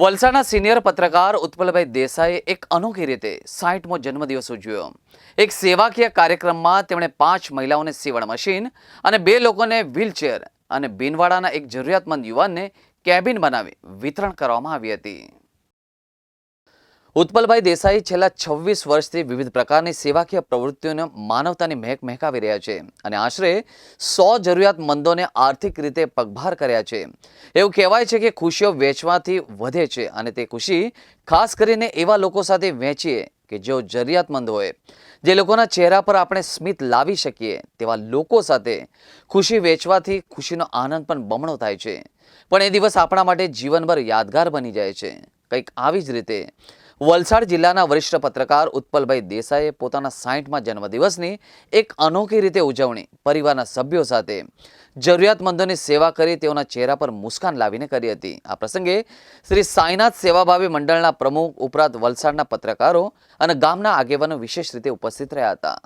વલસાડના સિનિયર પત્રકાર ઉત્પલભાઈ દેસાઈએ એક અનોખી રીતે સાઠમો જન્મદિવસ ઉજવ્યો. એક સેવાકીય કાર્યક્રમમાં તેમણે પાંચ મહિલાઓને સીવણ મશીન અને બે લોકોને વ્હીલચેર અને બિનવાડાના એક જરૂરિયાતમંદ યુવાનને કેબિન બનાવી વિતરણ કરવામાં આવી હતી. ઉત્પલભાઈ દેસાઈ છેલ્લા છવ્વીસ વર્ષથી વિવિધ પ્રકારની સેવાકીય પ્રવૃત્તિઓને માનવતાની મહેક મહેકાવી રહ્યા છે અને આશરે સો જરૂરિયાતમંદોને આર્થિક રીતે પગભાર કર્યા છે. એવું કહેવાય છે કે ખુશીઓ વેચવાથી વધે છે અને તે ખુશી ખાસ કરીને એવા લોકો સાથે વેચીએ કે જેઓ જરૂરિયાતમંદ હોય. જે લોકોના ચહેરા પર આપણે સ્મિત લાવી શકીએ તેવા લોકો સાથે ખુશી વેચવાથી ખુશીનો આનંદ પણ બમણો થાય છે. પણ એ દિવસ આપણા માટે જીવનભર યાદગાર બની જાય છે. કંઈક આવી જ રીતે વલસાડ જિલ્લાના વરિષ્ઠ પત્રકાર ઉત્પલભાઈ દેસાઈએ પોતાના સાઠમાં જન્મદિવસની એક અનોખી રીતે ઉજવણી પરિવારના સભ્યો સાથે જરૂરિયાતમંદોની સેવા કરી તેઓના ચહેરા પર મુસ્કાન લાવીને કરી હતી. આ પ્રસંગે શ્રી સાંઈનાથ સેવાભાવી મંડળના પ્રમુખ ઉપરાંત વલસાડના પત્રકારો અને ગામના આગેવાનો વિશેષ રીતે ઉપસ્થિત રહ્યા હતા.